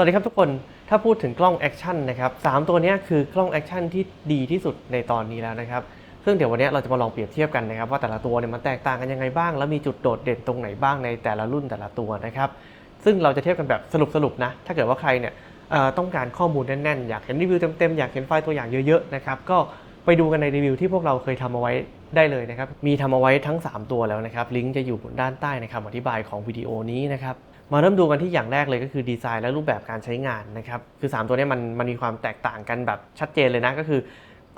สวัสดีครับทุกคน ถ้าพูดถึงกล้องแอคชั่นนะครับสามตัวนี้คือกล้องแอคชั่นที่ดีที่สุดในตอนนี้แล้วนะครับ ซึ่งเดี๋ยววันนี้เราจะมาลองเปรียบเทียบกันนะครับ ว่าแต่ละตัวเนี่ยมันแตกต่างกันยังไงบ้าง แล้วมีจุดโดดเด่นตรงไหนบ้างในแต่ละรุ่นแต่ละตัวนะครับ ซึ่งเราจะเทียบกันแบบสรุปๆนะ ถ้าเกิดว่าใครเนี่ยต้องการข้อมูลแน่นๆ อยากเห็นรีวิวเต็มๆ อยากเห็นไฟล์ตัวอย่างเยอะๆ นะครับ ก็ไปดูกันในรีวิวที่พวกเราเคยทำเอาไว้ได้เลยนะครับ มีทำเอาไว้ทั้ง 3 ตัวแล้วนะครับ ลิงก์จะอยู่ด้านใต้ในคำอธิบายของวิดีโอนี้นะครับ มาเริ่มดูกันที่อย่างแรกเลยก็คือดีไซน์และรูปแบบการใช้งานนะครับคือ 3 ตัวนี้มันมันมีความแตกต่างกันแบบชัดเจนเลยนะก็คือ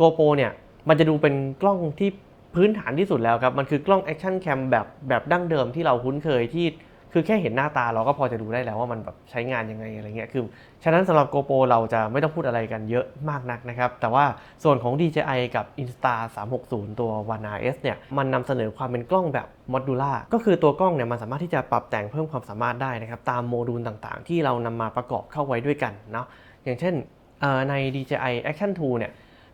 GoPro เนี่ยมันจะดูเป็นกล้องที่พื้นฐานที่สุดแล้วครับ มันคือกล้อง Action Cam แบบแบบดั้งเดิมที่เราคุ้นเคยที่ คือแค่เห็นหน้าตาเราก็พอจะดูได้แล้วว่ามันแบบใช้งานยังไงอะไรเงี้ยคือฉะนั้นสำหรับ GoPro เราจะไม่ต้องพูดอะไรกันเยอะมากนักนะครับ แต่ว่าส่วนของ DJI กับ Insta 360 ตัว One RS เนี่ยมันนำเสนอความเป็นกล้องแบบโมดูล่าก็คือตัวกล้องเนี่ยมันสามารถที่จะปรับแต่งเพิ่มความสามารถได้นะครับตามโมดูลต่างๆ ที่เรานำมาประกอบเข้าไว้ด้วยกันเนาะอย่างเช่นใน DJI Action 2 เนี่ย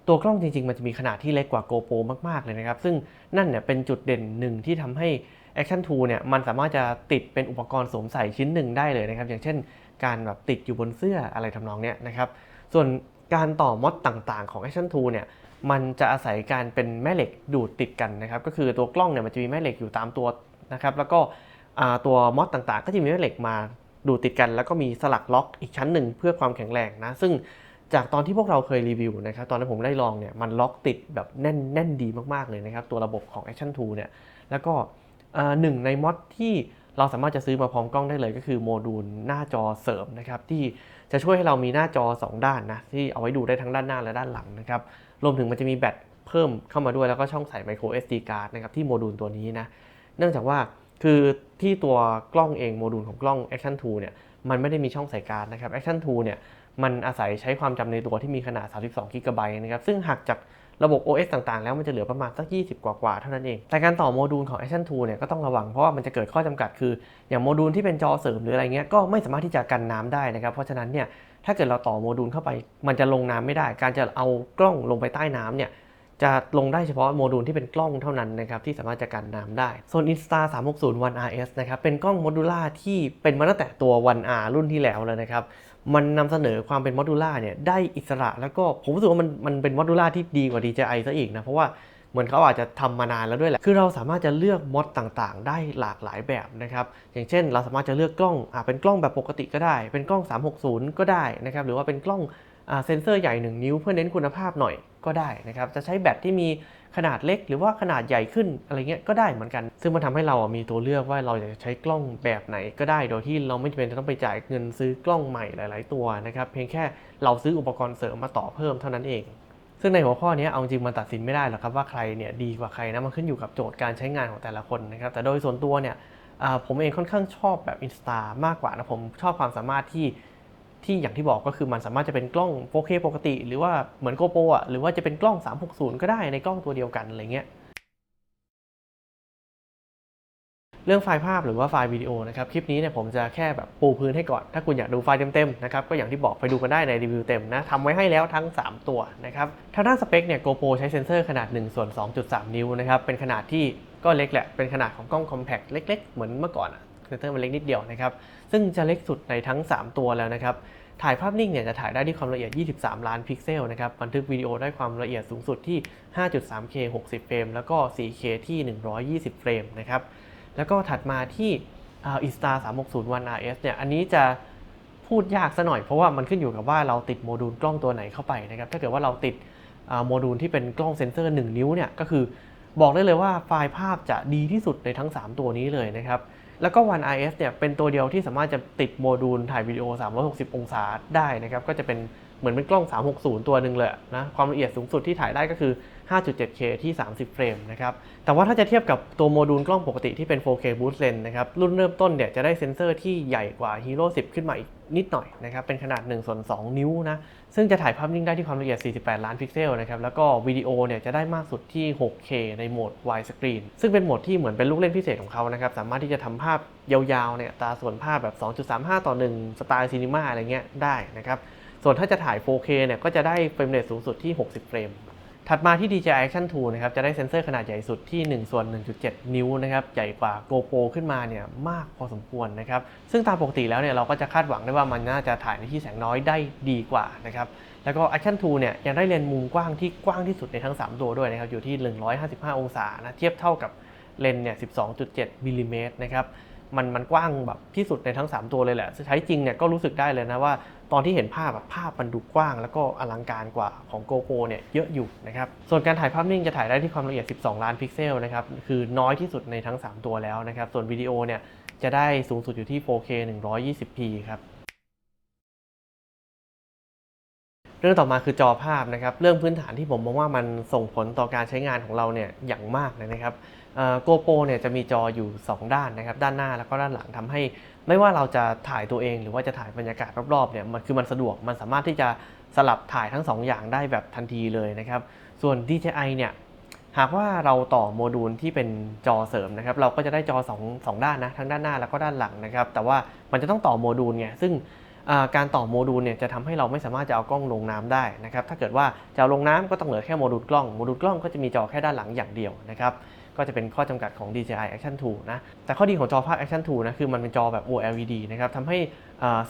ตัวกล้องจริงๆ มันจะมีขนาดที่เล็กกว่า GoPro มากๆ เลยนะครับ ซึ่งนั่นเนี่ยเป็นจุดเด่นหนึ่งที่ทำให้ Action 2เนี่ยมันสามารถจะติดเป็นอุปกรณ์สวมใส่ชิ้นหนึ่งได้เลยนะครับ อย่างเช่น การแบบติดอยู่บนเสื้ออะไรทำนองเนี้ยนะครับ ส่วนการต่อมอดต่างๆ ของ Action 2เนี่ยมันจะอาศัยการเป็นแม่เหล็กดูดติดกันนะครับ ก็คือตัวกล้องเนี่ยมันจะมีแม่เหล็กอยู่ตามตัวนะครับ แล้วก็ตัวมอดต่างๆ ก็จะมีแม่เหล็กมาดูดติดกัน แล้วก็มีสลักล็อกอีกชั้นหนึ่งเพื่อความแข็งแรงนะ ซึ่ง จากตอนที่พวกเราเคยรีวิวนะครับตอนนั้นผมได้ลองเนี่ยมันล็อกติดแบบแน่นแน่นดีมากๆเลยนะครับตัวระบบของ Action 2เนี่ยแล้วก็หนึ่งในมอดที่เราสามารถจะซื้อมาพร้อมกล้องได้เลยก็คือโมดูลหน้าจอเสริมนะครับที่จะช่วยให้เรามีหน้าจอ 2 ด้านนะที่เอาไว้ดูได้ทั้งด้านหน้าและด้านหลังนะครับรวมถึงมันจะมีแบตเพิ่มเข้ามาด้วยแล้วก็ช่องใส่ micro SD card นะครับที่โมดูลตัวนี้นะเนื่องจากว่าคือที่ตัวกล้องเองโมดูลของกล้อง Action 2เนี่ยมันไม่ได้มีช่องใส่การ์ดนะครับ Action 2เนี่ย มันอาศัยใช้ความจำในตัวที่มีขนาด 32 กิกะไบต์นะครับ ซึ่งหักจากระบบ OS ต่างๆ แล้วมันจะเหลือประมาณสัก 20 กว่าๆ เท่านั้นเอง แต่การต่อโมดูลของ Action 2 เนี่ยก็ต้องระวังเพราะว่ามันจะเกิดข้อจำกัดคือ อย่างโมดูลที่เป็นจอเสริมหรืออะไรเงี้ยก็ไม่สามารถที่จะกันน้ำได้นะครับ เพราะฉะนั้นเนี่ยถ้าเกิดเราต่อโมดูลเข้าไป มันจะลงน้ำไม่ได้ การจะเอากล้องลงไปใต้น้ำเนี่ยจะลงได้เฉพาะโมดูลที่เป็นกล้องเท่านั้นนะครับที่สามารถจะกันน้ำได้ส่วน Insta 360 One RS นะครับเป็นกล้องโมดูล่าที่เป็นมาตั้งแต่ตัว One R รุ่นที่แล้วแล้วนะครับ มันนำเสนอความเป็นโมดูล่าเนี่ยได้อิสระแล้วก็ผมรู้สึกว่ามันมันเป็นโมดูล่าที่ดีกว่า DJI ซะอีกนะ เพราะว่าเหมือนเขาอาจจะทำมานานแล้วด้วยแหละ คือเราสามารถจะเลือกมอดต่างๆ ได้หลากหลายแบบนะครับ อย่างเช่น เราสามารถจะเลือกกล้องอ่าเป็นกล้องแบบปกติก็ได้ เป็นกล้อง 360 ก็ได้นะครับ หรือว่าเป็นกล้อง เซนเซอร์ใหญ่ 1 นิ้วเพื่อเน้นคุณภาพหน่อยก็ได้นะครับ จะใช้แบตที่มีขนาดเล็กหรือว่าขนาดใหญ่ขึ้นอะไรเงี้ยก็ได้เหมือนกัน ซึ่งมันทำให้เราอะมีตัวเลือกว่าเราอยากจะใช้กล้องแบบไหนก็ได้ โดยที่เราไม่จำเป็นจะต้องไปจ่ายเงินซื้อกล้องใหม่หลาย ๆ ตัวนะครับเพียงแค่เราซื้ออุปกรณ์เสริมมาต่อเพิ่มเท่านั้นเองซึ่งในหัวข้อนี้เอาจริงมันตัดสินไม่ได้หรอกครับว่าใครเนี่ยดีกว่าใครนะมันขึ้นอยู่กับโจทย์การใช้งานของแต่ละคนนะครับแต่โดยส่วนตัวเนี่ยอ่าผมเองค่อนข้างชอบแบบ Insta มากกว่านะผมชอบความสามารถที่ ที่อย่างที่บอกก็คือมันสามารถจะเป็นกล้อง 4K ปกติ หรือว่าเหมือน GoPro อะหรือว่าจะเป็นกล้อง 360 ก็ได้ในกล้องตัวเดียวกันอะไรเงี้ยเรื่องไฟล์ภาพหรือว่าไฟล์วิดีโอนะครับคลิปนี้เนี่ยผมจะแค่แบบปูพื้นให้ก่อน ถ้าคุณอยากดูไฟล์เต็มๆนะครับก็อย่างที่บอกไปดูกันได้ในรีวิวเต็มนะทำไว้ให้แล้วทั้ง 3 ตัวนะครับทางด้านสเปคเนี่ย GoPro ใช้เซ็นเซอร์ขนาด1ส่วน2.3 นิ้วนะครับเป็นขนาดที่ก็เล็กแหละเป็นขนาดของกล้อง compact เล็ก ๆ เหมือนเมื่อก่อนอะเซนเซอร์มันเล็กนิดเดียวนะครับซึ่งจะเล็กสุดในทั้ง 3 ตัวแล้วนะครับ ถ่ายภาพนิ่งเนี่ยจะถ่ายได้ที่ความละเอียด 23 ล้านพิกเซลนะครับ บันทึกวิดีโอได้ความละเอียดสูงสุดที่ 5.3K 60 เฟรม แล้วก็ 4K ที่ 120 เฟรมนะครับ แล้วก็ถัดมาที่อ่า Insta 360 One RS เนี่ย อันนี้จะพูดยากซะหน่อยเพราะว่ามันขึ้นอยู่กับว่าเราติดโมดูลกล้องตัวไหนเข้าไปนะครับ ถ้าเกิดว่าเราติดโมดูลที่เป็นกล้องเซ็นเซอร์ 1 นิ้วเนี่ย ก็คือบอกได้เลยว่าไฟล์ภาพจะดีที่สุดในทั้ง 3 ตัวนี้เลยนะครับ แล้วก็ One RS เนี่ยเป็นตัวเดียวที่สามารถจะติดโมดูลถ่ายวิดีโอ 360 องศาได้นะครับ ก็จะเป็น เหมือนเป็นกล้อง 360 ตัวหนึ่งเลยนะความละเอียดสูงสุดที่ถ่ายได้ก็คือ 5.7K ที่ 30 เฟรมนะครับแต่ว่าถ้าจะเทียบกับตัวโมดูลกล้องปกติที่เป็น 4K boost lens นะครับรุ่นเริ่มต้นเนี่ยจะได้เซ็นเซอร์ที่ใหญ่กว่า Hero 10 ขึ้นมาอีกนิดหน่อยนะครับเป็นขนาด1ส่วน2นิ้วนะซึ่งจะถ่ายภาพนิ่งได้ที่ความละเอียด 48 ล้านพิกเซลนะครับแล้วก็วิดีโอเนี่ยจะได้มากสุดที่ 6K ในโหมด wide screen ซึ่งเป็นโหมดที่เหมือนเป็นลูกเล่นพิเศษของเขานะครับสามารถที่จะทำภาพยาวๆเนี่ยตาส่วนภาพแบบ 2.35 ต่อ 1 สไตล์ซีนีมาอะไรเงี้ยได้นะครับ ส่วนถ้าจะถ่าย 4K เนี่ยก็จะได้เฟรมเรทสูงสุดที่ 60 เฟรม ถัดมาที่ DJI Action 2 นะครับ จะได้เซ็นเซอร์ขนาดใหญ่สุดที่ 1 ส่วน 1.7 นิ้วนะครับ ใหญ่กว่า GoPro ขึ้นมาเนี่ยมากพอสมควรนะครับ ซึ่งตามปกติแล้วเนี่ยเราก็จะคาดหวังได้ว่ามันน่าจะถ่ายในที่แสงน้อยได้ดีกว่านะครับแล้วก็ Action 2 เนี่ยยังได้เลนส์มุมกว้างที่กว้างที่สุดในทั้ง 3 ตัวด้วยนะครับอยู่ที่ 155 องศานะเทียบเท่ากับเลนส์เนี่ย 12.7 มิลลิเมตรนะครับมันมันกว้างแบบที่สุดในทั้ง 3 ตัวเลยแหละ ใช้จริงเนี่ยก็รู้สึกได้เลยนะว่า ตอนที่เห็นภาพแบบภาพมันดูกว้าง แล้วก็อลังการกว่าของ GoPro เนี่ยเยอะอยู่นะครับส่วนการถ่ายภาพนิ่งจะถ่ายได้ที่ความละเอียด 12 ล้านพิกเซลนะครับคือน้อยที่สุดในทั้ง 3 ตัวแล้วนะครับส่วนวิดีโอเนี่ยจะได้สูงสุดอยู่ที่ 4K 120p ครับ เรื่องต่อมาคือจอภาพนะครับ เรื่องพื้นฐานที่ผมมองว่ามันส่งผลต่อการใช้งานของเราเนี่ยอย่างมากเลยนะครับโกโปรเนี่ยจะมีจออยู่ 2 ด้านนะครับ ด้านหน้าแล้วก็ด้านหลังทำให้ ไม่ว่าเราจะถ่ายตัวเอง หรือว่าจะถ่ายบรรยากาศรอบๆเนี่ยมันคือมันสะดวกมันสามารถที่จะสลับถ่ายทั้ง 2 อย่างได้แบบทันทีเลยนะครับ ส่วน DJI เนี่ยหากว่าเราต่อโมดูลที่เป็นจอเสริมนะครับ เราก็จะได้จอ2 2ด้านนะทั้งด้านหน้าแล้วก็ด้านหลังนะครับ แต่ว่ามันจะต้องต่อโมดูลไงซึ่ง การต่อโมดูลเนี่ยจะทำให้เราไม่สามารถจะเอากล้องลงน้ำได้นะครับ ถ้าเกิดว่าจะเอาลงน้ำก็ต้องเหลือแค่โมดูลกล้อง โมดูลกล้องก็จะมีจอแค่ด้านหลังอย่างเดียวนะครับ ก็จะเป็นข้อจำกัดของ DJI Action 2 นะ แต่ข้อดีของจอภาพ Action 2 นะคือมันเป็นจอแบบ OLED นะครับทำให้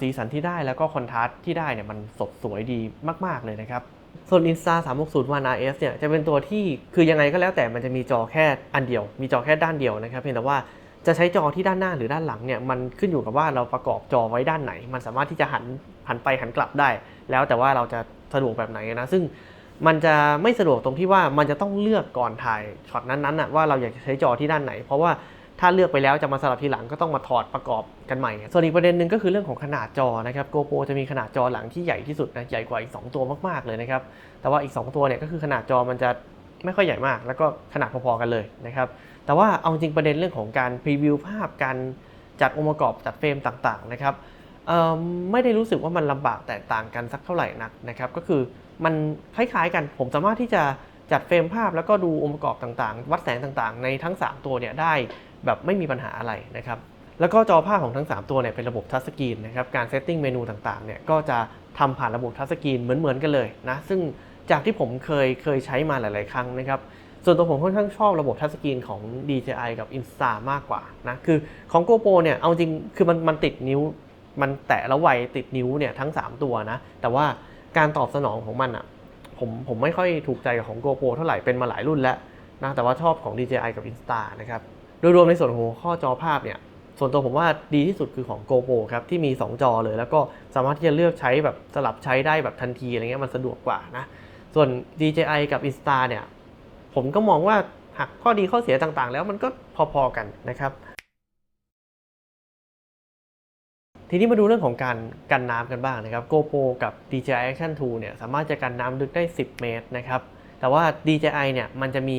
สีสันที่ได้แล้วก็คอนทราสต์ที่ได้เนี่ยมันสดสวยดีมาก ๆ เลยนะครับส่วน Insta 360 One RS เนี่ยจะเป็นตัวที่คือยังไงก็แล้วแต่มันจะมีจอแค่อันเดียว มีจอแค่ด้านเดียวนะครับเพียงแต่ว่า จะใช้จอที่ด้านหน้าหรือด้านหลังเนี่ยมันขึ้นอยู่กับว่าเราประกอบจอไว้ด้านไหน มันสามารถที่จะหันหันไปหันกลับได้ แล้วแต่ว่าเราจะสะดวกแบบไหนนะซึ่งมันจะไม่สะดวกตรงที่ว่ามันจะต้องเลือกก่อนถ่ายช็อตนั้นๆนะว่าเราอยากจะใช้จอที่ด้านไหน เพราะว่าถ้าเลือกไปแล้วจะมาสลับทีหลังก็ต้องมาถอดประกอบกันใหม่ ส่วนอีกประเด็นหนึ่งก็คือเรื่องของขนาดจอนะครับ GoPro จะมีขนาดจอหลังที่ใหญ่ที่สุดนะใหญ่กว่าอีก 2 ตัวมากๆเลยนะครับแต่ว่าอีก 2 ตัวเนี่ยก็คือขนาดจอมันจะไม่ค่อยใหญ่มาก แล้วก็ขนาดพอๆกันเลยนะครับ แต่ว่าเอาจริงประเด็นเรื่องของการพรีวิวภาพการจัดองค์ประกอบจัดเฟรมต่างๆนะครับไม่ได้รู้สึกว่ามันลำบากแตกต่างกันสักเท่าไหร่นักนะครับ ก็คือมันคล้ายๆกันผมสามารถที่จะจัดเฟรมภาพแล้วก็ดูองค์ประกอบต่างๆ วัดแสงต่างๆ ในทั้ง 3 ตัวเนี่ยได้แบบไม่มีปัญหาอะไรนะครับแล้วก็จอภาพของทั้ง 3 ตัวเนี่ยเป็นระบบทัชสกรีนนะครับการเซตติ้งเมนูต่างๆเนี่ยก็จะทำผ่านระบบทัชสกรีนเหมือนๆกันเลยนะซึ่งจากที่ผมเคยเคยใช้มาหลาย ๆ ครั้งนะครับ ส่วนตัวผมค่อนข้างชอบระบบทัชสกรีนของ DJI กับ Insta มากกว่านะคือของ GoPro เนี่ยเอาจริงคือมันมันติดนิ้ว มันแตะแล้วไวติดนิ้วเนี่ยทั้ง 3 ตัวนะ แต่ว่าการตอบสนองของมันอะผมผมไม่ค่อยถูกใจกับของ GoPro เท่าไหร่เป็นมาหลายรุ่นแล้วนะแต่ว่าชอบของ DJI กับ Insta นะครับโดยรวมในส่วนของข้อจอภาพเนี่ยส่วนตัวผมว่าดีที่สุดคือของ GoPro ครับที่มี 2 จอเลย แล้วก็สามารถที่จะเลือกใช้แบบสลับใช้ได้แบบทันทีอะไรเงี้ยมันสะดวกกว่านะส่วน DJI กับ Insta เนี่ย ผมก็มองว่าหักข้อดีข้อเสียต่างๆ แล้วมันก็พอๆกันนะครับ ทีนี้มาดูเรื่องของการกันน้ำกันบ้างนะครับ GoPro กับ DJI Action 2 เนี่ยสามารถจะกันน้ำลึกได้ 10 เมตรนะครับ แต่ว่า DJI เนี่ยมันจะมี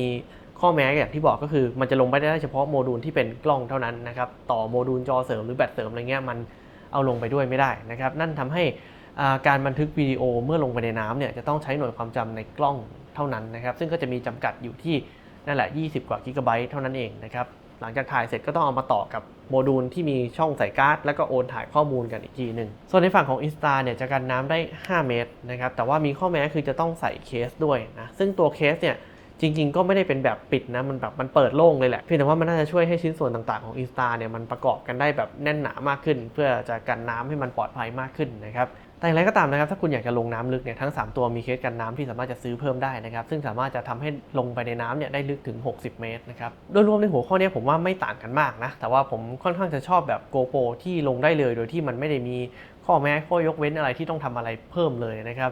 ข้อแม้อย่างที่บอกก็คือ มันจะลงไปได้เฉพาะโมดูลที่เป็นกล้องเท่านั้นนะครับต่อโมดูลจอเสริมหรือแบตเสริมอะไรเงี้ยมันเอาลงไปด้วยไม่ได้นะครับ นั่นทำให้การบันทึกวิดีโอเมื่อลงไปในน้ำเนี่ยจะต้องใช้หน่วยความจำในกล้อง เท่านั้นนะครับ ซึ่งก็จะมีจำกัดอยู่ที่นั่นแหละ 20 กว่ากิกะไบต์เท่านั้นเองนะครับ หลังจากถ่ายเสร็จก็ต้องเอามาต่อกับโมดูลที่มีช่องใส่การ์ด แล้วก็โอนถ่ายข้อมูลกันอีกทีหนึ่ง ส่วนในฝั่งของ Insta เนี่ยจะกันน้ำได้ 5 เมตรนะครับ แต่ว่ามีข้อแม้คือจะต้องใส่เคสด้วยนะ ซึ่งตัวเคสเนี่ยจริง ๆ ก็ไม่ได้เป็นแบบปิดนะ มันแบบมันเปิดโล่งเลยแหละ เพียงแต่ว่ามันน่าจะช่วยให้ชิ้นส่วนต่างๆของ Insta เนี่ยมันประกอบกันได้แบบแน่นหนามากขึ้น เพื่อจะกันน้ำให้มันปลอดภัยมากขึ้นนะครับ แต่อย่างไรก็ตามนะครับถ้าคุณอยากจะลงน้ำลึกเนี่ยทั้ง 3 ตัวมีเคสกันน้ำที่สามารถจะซื้อเพิ่มได้นะครับซึ่งสามารถจะทำให้ลงไปในน้ำเนี่ยได้ลึกถึง 60 เมตรนะครับโดยรวมในหัวข้อนี้ผมว่าไม่ต่างกันมากนะแต่ว่าผมค่อนข้างจะชอบแบบ GoPro ที่ลงได้เลย โดยที่มันไม่ได้มีข้อแม้ข้อยกเว้นอะไรที่ต้องทำอะไรเพิ่มเลยนะครับ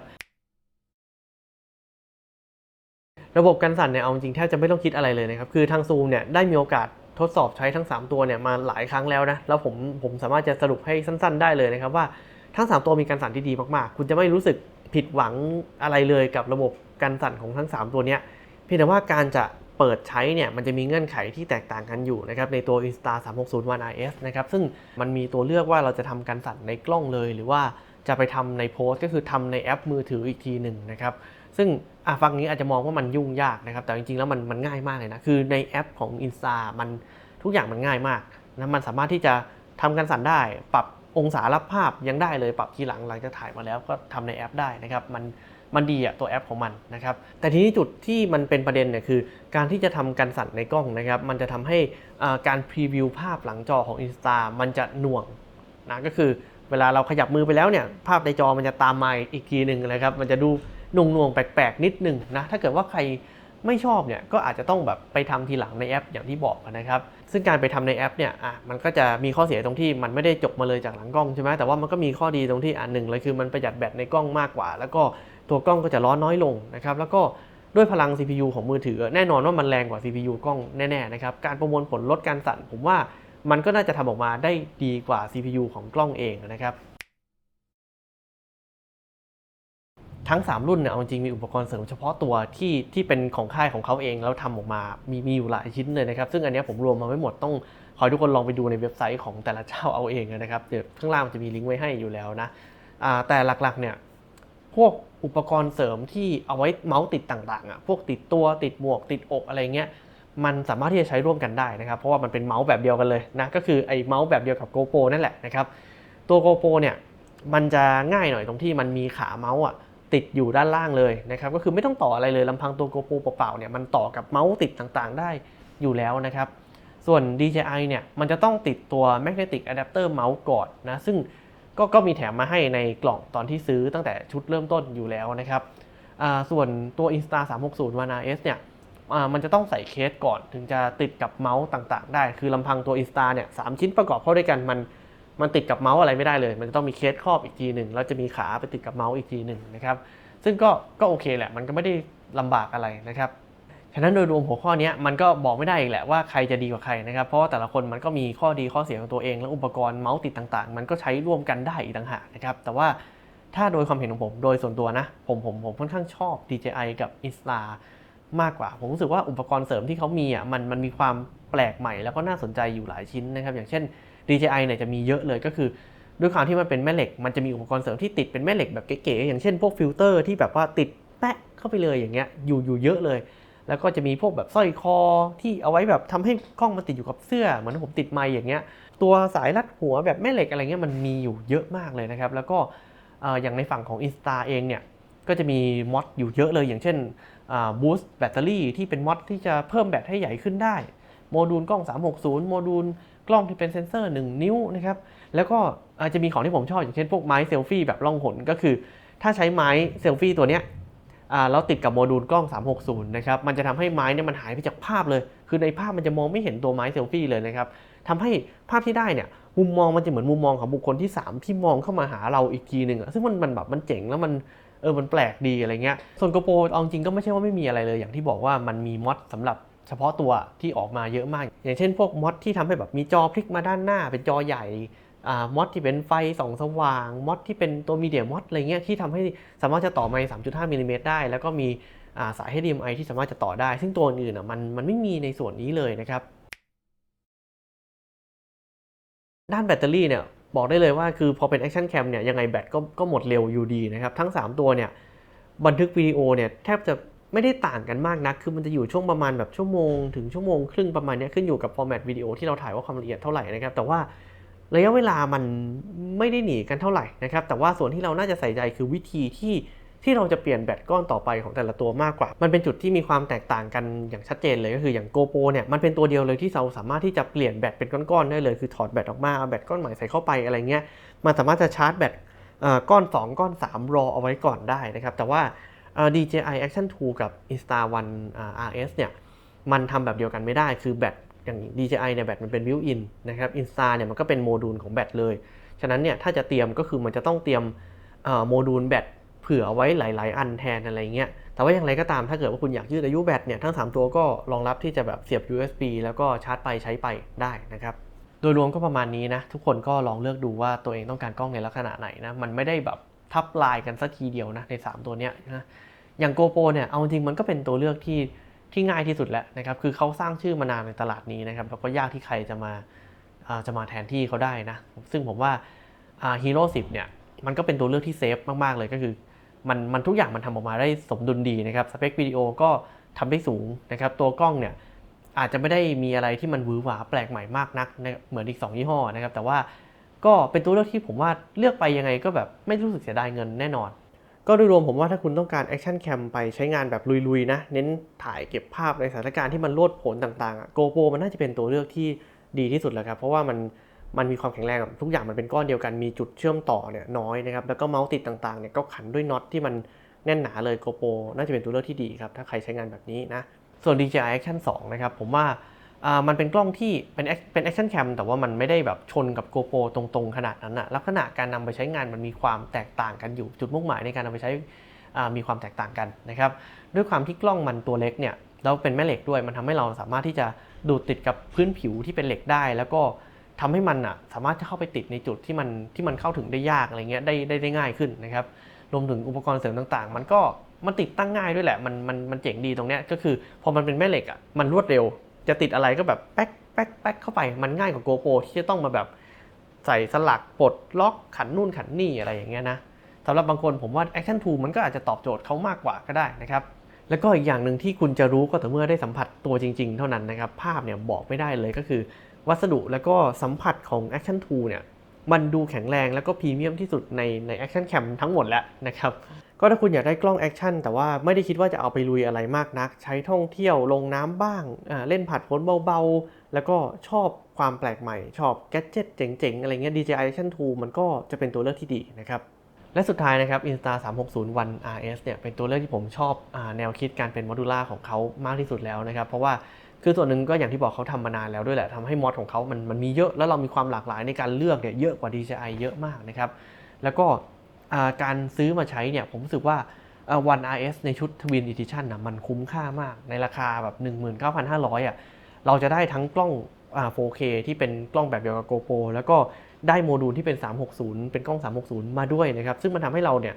ระบบกันสั่นเนี่ยเอาจริงแทบจะไม่ต้องคิดอะไรเลยนะครับคือทางซูมเนี่ยได้มีโอกาสทดสอบใช้ทั้ง 3 ตัวเนี่ยมาหลายครั้งแล้วนะแล้วผมผมสามารถจะสรุปให้สั้น ๆ ได้เลยนะครับว่า ทั้ง 3 ตัวมีการสั่นที่ดีมากๆ คุณจะไม่รู้สึกผิดหวังอะไรเลยกับระบบการสั่นของทั้ง 3 ตัวเนี้ยเพียงแต่ว่าการจะเปิดใช้เนี่ยมันจะมีเงื่อนไขที่แตกต่างกันอยู่นะครับในตัว Insta 360 One RS นะครับซึ่งมันมีตัวเลือกว่าเราจะทำการสั่นในกล้องเลย หรือว่าจะไปทำในโพสก็คือทำในแอปมือถืออีกทีหนึ่งนะครับซึ่งฟังนี้อาจจะมองว่ามันยุ่งยากนะครับแต่จริงๆแล้วมันมันง่ายมากเลยนะคือในแอปของ Insta มันทุกอย่างมันง่ายมากนะมันสามารถที่จะทำการสั่นได้ ปรับ องศารับภาพยังได้เลยปรับทีหลังหลังจากถ่ายมาแล้วก็ทำในแอปได้นะครับมันมันดีอะตัวแอปของมันนะครับแต่ทีนี้จุดที่มันเป็นประเด็นเนี่ยคือ การที่จะทำการสั่นในกล้องนะครับ มันจะทำให้อ่าการพรีวิวภาพหลังจอของ Insta มันจะหน่วงนะก็คือเวลาเราขยับมือไปแล้วเนี่ยภาพในจอมันจะตามมาอีกทีหนึ่งนะครับมันจะดูหน่วงๆแปลกๆนิดนึงนะถ้าเกิดว่าใคร ไม่ชอบเนี่ยก็อาจจะต้องแบบไปทำทีหลังในแอปอย่างที่บอกนะครับ ซึ่งการไปทำในแอปเนี่ยอะมันก็จะมีข้อเสียตรงที่มันไม่ได้จบมาเลยจากหลังกล้องใช่ไหมแต่ว่ามันก็มีข้อดีตรงที่อันหนึ่งเลยคือมันประหยัดแบตในกล้องมากกว่า แล้วก็ตัวกล้องก็จะร้อนน้อยลงนะครับแล้วก็ด้วยพลัง CPU ของมือถือ แน่นอนว่ามันแรงกว่า CPU กล้องแน่ๆนะครับการประมวลผลลดการสั่นผมว่ามันก็น่าจะทำออกมาได้ดีกว่า CPU ของกล้องเองนะครับ ทั้ง 3 รุ่นเนี่ยเอาจริงมีอุปกรณ์เสริมเฉพาะตัวที่ที่เป็นของค่ายของเขาเองแล้วทำออกมามีมีอยู่หลายชิ้นเลยนะครับซึ่งอันนี้ผมรวมมาไม่หมดต้องขอให้ทุกคนลองไปดูในเว็บไซต์ของแต่ละเจ้าเอาเองนะครับเดี๋ยวข้างล่างมันจะมีลิงก์ไว้ให้อยู่แล้วนะแต่หลักๆเนี่ยพวกอุปกรณ์เสริมที่เอาไว้เมาส์ติดต่างๆอะพวกติดตัวติดหมวกติดอกอะไรเงี้ยมันสามารถที่จะใช้ร่วมกันได้นะครับเพราะว่ามันเป็นเมาส์แบบเดียวกันเลยนะก็คือไอ้เมาส์แบบเดียวกับ GoPro นั่นแหละนะครับตัว GoPro เนี่ยมันจะง่ายหน่อยตรงที่มันมีขาเมาส์อะ ติดอยู่ด้านล่างเลยนะครับก็คือไม่ต้องต่ออะไรเลยลำพังตัว GoPro เปล่าๆเนี่ยมันต่อกับเมาส์ติดต่างๆ ได้อยู่แล้วนะครับส่วน DJI เนี่ยมันจะต้องติดตัว Magnetic Adapter เมาส์ก่อนนะซึ่งก็ก็มีแถมมาให้ในกล่องตอนที่ซื้อตั้งแต่ชุดเริ่มต้นอยู่แล้วนะครับส่วนตัว Insta 360 One RS เนี่ยมันจะต้องใส่เคสก่อนถึงจะติดกับเมาส์ต่างๆ ได้ คือลำพังตัว Insta เนี่ยสามชิ้นประกอบเข้าด้วยกันมัน มันติดกับเมาส์อะไรไม่ได้เลย มันจะต้องมีเคสครอบอีกทีหนึ่งแล้วจะมีขาไปติดกับเมาส์อีกทีหนึ่งนะครับซึ่งก็ก็โอเคแหละ มันก็ไม่ได้ลำบากอะไรนะครับฉะนั้นโดยรวมหัวข้อนี้มันก็บอกไม่ได้อีกแหละว่าใครจะดีกว่าใครนะครับเพราะว่าแต่ละคนมันก็มีข้อดีข้อเสียของตัวเอง และอุปกรณ์เมาส์ติดต่างๆ มันก็ใช้ร่วมกันได้อีกต่างหากนะครับแต่ว่าถ้าโดยความเห็นของผมโดยส่วนตัวนะผมผมผมค่อนข้างชอบ DJI กับ i s l a มากกว่า ผมรู้สึกว่าอุปกรณ์เสริมที่เขามีอะมันมันมีความแปลกใหม่แล้วก็น่าสนใจอยู่หลายชิ้นนะครับ อย่างเช่น DJI เนี่ยจะมีเยอะเลยก็คือด้วยความที่มันเป็นแม่เหล็ก มันจะมีอุปกรณ์เสริมที่ติดเป็นแม่เหล็กแบบเก๋ๆอย่างเช่นพวกฟิลเตอร์ที่แบบว่าติดแปะเข้าไปเลยอย่างเงี้ยอยู่อยู่เยอะเลย แล้วก็จะมีพวกแบบสร้อยคอที่เอาไว้แบบทำให้กล้องมันติดอยู่กับเสื้อ เหมือนผมติดไมค์อย่างเงี้ย ตัวสายรัดหัวแบบแม่เหล็กอะไรเงี้ยมันมีอยู่เยอะมากเลยนะครับ แล้วก็เอ่ออย่างในฝั่งของ Insta เองเนี่ยก็จะมีมอดอยู่เยอะเลย อย่างเช่นบูสต์แบตเตอรี่ที่เป็นมอดที่จะเพิ่มแบตให้ใหญ่ขึ้นได้ โมดูลกล้อง 360 โมดูล กล้องที่เป็นเซนเซอร์ 1 นิ้วนะครับแล้วก็อาจจะมีของที่ผมชอบอย่างเช่นพวกไม้เซลฟี่แบบล่องหนก็คือ ถ้าใช้ไม้เซลฟี่ตัวเนี้ยอ่าแล้วติดกับโมดูลกล้อง 360 นะครับ มันจะทำให้ไม้เนี่ยมันหายไปจากภาพเลย คือในภาพมันจะมองไม่เห็นตัวไม้เซลฟี่เลยนะครับทำให้ภาพที่ได้เนี่ย มุมมองมันจะเหมือนมุมมองของบุคคลที่ 3 ที่มองเข้ามาหาเราอีกทีหนึ่งซึ่งมันมันแบบมันเจ๋งแล้วมันเออมันแปลกดีอะไรเงี้ย ส่วน GoPro เอาจริงก็ไม่ใช่ว่าไม่มีอะไรเลย อย่างที่บอกว่ามันมีมอดสำหรับ เฉพาะตัวที่ออกมาเยอะมาก อย่างเช่นพวกมอดที่ทำให้แบบมีจอพลิกมาด้านหน้า เป็นจอใหญ่มอดที่เป็นไฟส่องสว่างมอดที่เป็นตัวมีเดียมอดอะไรเงี้ยที่ทำให้สามารถจะต่อไมค์3.5มิลลิเมตรได้ แล้วก็มีาสาย HDMI ที่สามารถจะต่อได้ ซึ่งตัวอื่นอะมันมันไม่มีในส่วนนี้เลยนะครับ ด้านแบตเตอรี่เนี่ยบอกได้เลยว่าคือพอเป็น Action Cam เนี่ยยังไงแบตก็ก็หมดเร็วอยู่ดีนะครับ ทั้ง 3 ตัวเนี่ยบันทึกวิดีโอเนี่ยแทบจะ ไม่ได้ต่างกันมากนัก คือมันจะอยู่ช่วงประมาณแบบชั่วโมงถึงชั่วโมงครึ่งประมาณนี้ขึ้นอยู่กับฟอร์แมตวิดีโอที่เราถ่ายว่าความละเอียดเท่าไหร่นะครับ แต่ว่าระยะเวลามันไม่ได้หนีกันเท่าไหร่นะครับ แต่ว่าส่วนที่เราน่าจะใส่ใจคือวิธีที่ที่เราจะเปลี่ยนแบตก้อนต่อไปของแต่ละตัวมากกว่า มันเป็นจุดที่มีความแตกต่างกันอย่างชัดเจนเลยก็คืออย่าง GoPro เนี่ยมันเป็นตัวเดียวเลยที่เราสามารถที่จะเปลี่ยนแบตเป็นก้อนๆได้เลย คือถอดแบตออกมาเอาแบตก้อนใหม่ใส่เข้าไปอะไรเงี้ย มันสามารถจะชาร์จแบตอ่อก้อน 2 ก้อน 3 รอเอาไว้ก่อนได้นะครับ แต่ว่า DJI Action 2 กับ Insta One อ่า RS เนี่ยมันทำแบบเดียวกันไม่ได้คือแบตอย่าง DJI เนี่ยแบตมันเป็น built in นะครับ Insta เนี่ยมันก็เป็นโมดูลของแบตเลย ฉะนั้นเนี่ยถ้าจะเตรียมก็คือมันจะต้องเตรียมโมดูลแบตเผื่อไว้หลาย ๆ อันแทนอะไรเงี้ย แต่ว่าอย่างไรก็ตามถ้าเกิดว่าคุณอยากยืดอายุแบตเนี่ยทั้ง 3 ตัวก็รองรับที่จะแบบเสียบ USB แล้วก็ชาร์จไปใช้ไปได้นะครับ โดยรวมก็ประมาณนี้นะ ทุกคนก็ลองเลือกดูว่าตัวเองต้องการกล้องในลักษณะไหนนะ มันไม่ได้แบบทับลายกันสักทีเดียวนะใน 3 ตัวเนี้ยนะ อย่าง GoPro เนี่ยเอาจริงมันก็เป็นตัวเลือกที่ที่ง่ายที่สุดแล้วนะครับคือเขาสร้างชื่อมานานในตลาดนี้นะครับแล้วก็ยากที่ใครจะมาจะมาแทนที่เขาได้นะซึ่งผมว่าฮีโร่10เนี่ยมันก็เป็นตัวเลือกที่เซฟมาก ๆ เลยก็คือมันมันทุกอย่างมันทำออกมาได้สมดุลดีนะครับสเปควิดีโอก็ทำได้สูงนะครับตัวกล้องเนี่ยอาจจะไม่ได้มีอะไรที่มันวือหวาแปลกใหม่มากนักเหมือนอีก 2 ยี่ห้อนะครับแต่ว่าก็เป็นตัวเลือกที่ผมว่าเลือกไปยังไงก็แบบไม่รู้สึกเสียดายเงินแน่นอน ก็โดยรวมผมว่าถ้าคุณต้องการแอคชั่นแคมไปใช้งานแบบลุยๆนะ เน้นถ่ายเก็บภาพในสถานการณ์ที่มันโลดโผนต่างๆโกโปรมันน่าจะเป็นตัวเลือกที่ดีที่สุดแล้วครับ เพราะว่ามันมันมีความแข็งแรงทุกอย่างมันเป็นก้อนเดียวกันมีจุดเชื่อมต่อเนี่ยน้อยนะครับแล้วก็เมาส์ติดต่างๆเนี่ยก็ขันด้วยน็อตที่มันแน่นหนาเลยโกโปรน่าจะเป็นตัวเลือกที่ดีครับถ้าใครใช้งานแบบนี้นะส่วน DJI Action 2 นะครับผมว่า มันเป็นกล้องที่เป็นเป็นแอคชั่นแคมแต่ว่ามันไม่ได้แบบชนกับ GoPro ตรงๆ ขนาดนั้นอะลักษณะการนำไปใช้งานมันมีความแตกต่างกันอยู่ จุดมุ่งหมายในการนำไปใช้มีความแตกต่างกันนะครับ ด้วยความที่กล้องมันตัวเล็กเนี่ยแล้วเป็นแม่เหล็กด้วย มันทำให้เราสามารถที่จะดูดติดกับพื้นผิวที่เป็นเหล็กได้ แล้วก็ทำให้มันอะสามารถจะเข้าไปติดในจุดที่มันที่มันเข้าถึงได้ยากอะไรเงี้ยได้ได้ได้ง่ายขึ้นนะครับ รวมถึงอุปกรณ์เสริมต่างๆ มันก็มันติดตั้งง่ายด้วยแหละ มันมันมันเจ๋งดีตรงเนี้ยก็คือพอมันเป็นแม่เหล็กอะมันรวดเร็ว จะติดอะไรก็แบบแป๊กแป๊กแป๊กเข้าไปมันง่ายกว่าโกโปรที่จะต้องมาแบบใส่สลักปลดล็อกขันนู่นขันนี่อะไรอย่างเงี้ยนะสำหรับบางคนผมว่า Action 2 มันก็อาจจะตอบโจทย์เขามากกว่าก็ได้นะครับ แล้วก็อีกอย่างหนึ่งที่คุณจะรู้ก็ต่อเมื่อได้สัมผัสตัวจริง ๆ เท่านั้นนะครับ ภาพเนี่ยบอกไม่ได้เลยก็คือ วัสดุแล้วก็สัมผัสของ Action 2 เนี่ยมันดูแข็งแรงแล้วก็พรีเมียมที่สุดในใน Action Cam ทั้งหมดแล้วนะครับ ก็ถ้าคุณอยากได้กล้องแอคชั่นแต่ว่าไม่ได้คิดว่าจะเอาไปลุยอะไรมากนัก ใช้ท่องเที่ยวลงน้ำบ้าง เล่นผัดผลเบาๆ แล้วก็ชอบความแปลกใหม่ ชอบแกดเจิตเจ๋งๆ อะไรเงี้ย DJI Action 2 มันก็จะเป็นตัวเลือกที่ดีนะครับ และสุดท้ายนะครับ Insta 360 One RS เนี่ยเป็นตัวเลือกที่ผมชอบอแนวคิดการเป็นโมดูล่าของเขามากที่สุดแล้วนะครับ เพราะว่าคือส่วนหนึ่งก็อย่างที่บอกเขาทำมานานแล้วด้วยแหละทำให้มอดของเขามันมันมีเยอะแล้วเรามีความหลากหลายในการเลือกเนี่ยเยอะกว่า DJI เยอะมากนะครับแล้วก็ การซื้อมาใช้เนี่ยผมรู้สึกว่าอ่า One RS ในชุด Twin Edition นะมันคุ้มค่ามากในราคาแบบ 19,500อะเราจะได้ทั้งกล้อง 4K ที่เป็นกล้องแบบเดียวกับ GoPro แล้วก็ได้โมดูลที่เป็น 360 เป็นกล้อง 360 มาด้วยนะครับ ซึ่งมันทำให้เราเนี่ย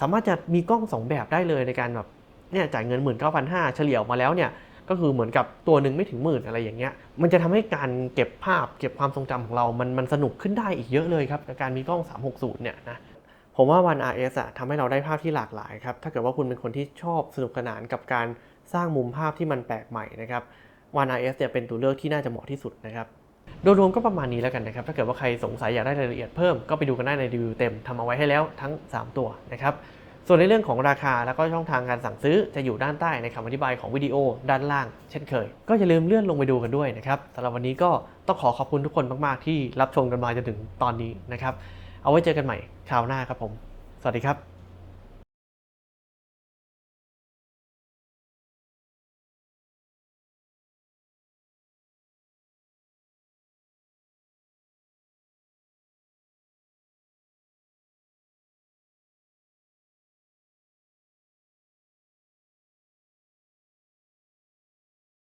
สามารถจะมีกล้อง 2 แบบได้เลยในการแบบเนี่ยจ่ายเงิน 19,500 เฉลี่ยออกมาแล้วเนี่ยก็คือเหมือนกับตัวหนึ่งไม่ถึงหมื่นอะไรอย่างเงี้ย มันจะทำให้การเก็บภาพเก็บความทรงจำของเรา มันมันสนุกขึ้นได้อีกเยอะเลยครับกับการมีกล้อง 360 เนี่ยนะ ผมว่า One RS อะทำให้เราได้ภาพที่หลากหลายครับ ถ้าเกิดว่าคุณเป็นคนที่ชอบสนุกสนานกับการสร้างมุมภาพที่มันแปลกใหม่นะครับ One RS เนี่ยเป็นตัวเลือกที่น่าจะเหมาะที่สุดนะครับโดยรวมก็ประมาณนี้แล้วกันนะครับ ถ้าเกิดว่าใครสงสัยอยากได้รายละเอียดเพิ่มก็ไปดูกันได้ในรีวิวเต็มทำเอาไว้ให้แล้วทั้ง 3 ตัวนะครับส่วนในเรื่องของราคาแล้วก็ช่องทางการสั่งซื้อจะอยู่ด้านใต้ในคำอธิบายของวิดีโอด้านล่าง เช่นเคย ก็อย่าลืมเลื่อนลงไปดูกันด้วยนะครับสำหรับวันนี้ก็ต้องขอขอบคุณทุกคนมาก ๆ ที่รับชมกันมาจนถึงตอนนี้นะครับ เอาไว้เจอกันใหม่คราวหน้าครับผม สวัสดีครับ